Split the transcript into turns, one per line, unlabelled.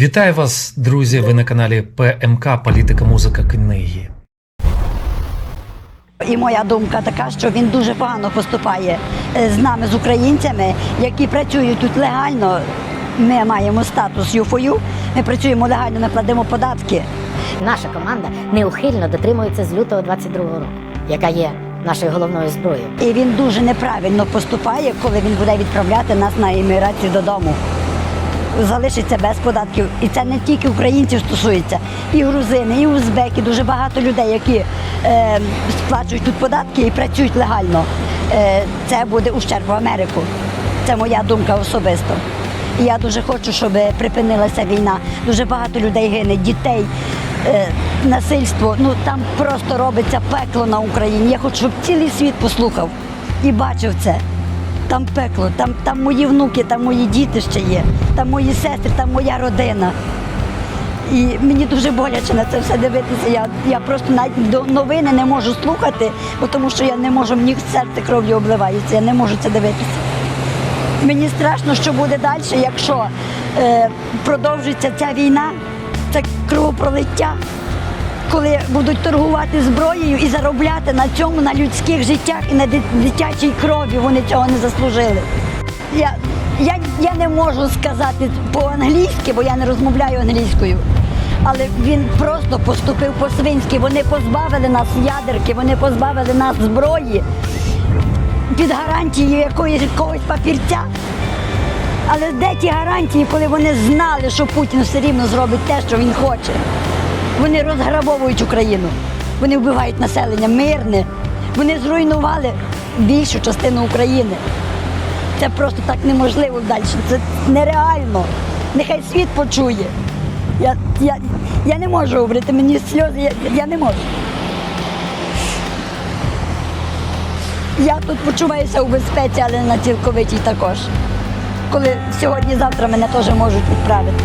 Вітаю вас, друзі! Ви на каналі ПМК Політика, музика, книги.
І моя думка така, що він дуже погано поступає е, з нами, з українцями, які працюють тут легально. Ми маємо статус ЮФОЮ, ми працюємо легально, ми платимо податки.
Наша команда неухильно дотримується з лютого 22-го року, яка є нашою головною зброєю.
І він дуже неправильно поступає, коли він буде відправляти нас на імміграцію додому. Залишиться без податків. І це не тільки українців стосується, і грузини, і узбеки, дуже багато людей, які е, сплачують тут податки і працюють легально. Е, це буде ущерб в Америку. Це моя думка особисто. І я дуже хочу, щоб припинилася війна. Дуже багато людей гине, дітей, е, насильство. Ну там просто робиться пекло на Україні. Я хочу, щоб цілий світ послухав і бачив це. Там пекло, там, там мої внуки, там мої діти ще є, там мої сестри, там моя родина. І мені дуже боляче на це все дивитися. Я, я просто навіть до новини не можу слухати, бо тому що я не можу, мені серце кров'ю обливається, я не можу це дивитися. Мені страшно, що буде далі, якщо е, продовжиться ця війна, це кровопролиття, коли будуть торгувати зброєю і заробляти на цьому, на людських життях і на дитячій крові. Вони цього не заслужили. Я, я, я не можу сказати по-англійськи, бо я не розмовляю англійською. Але він просто поступив по-свинськи. Вони позбавили нас ядерки, вони позбавили нас зброї під гарантією якоїсь якогось папірця. Але де ті гарантії, коли вони знали, що Путін все рівно зробить те, що він хоче? Вони розграбовують Україну, вони вбивають населення мирне, вони зруйнували більшу частину України. Це просто так неможливо далі. Це нереально. Нехай світ почує. Я, я, я не можу говорити, мені сльози, я, я не можу. Я тут почуваюся у безпеці, але на цілковитій також. Коли сьогодні-завтра мене теж можуть відправити.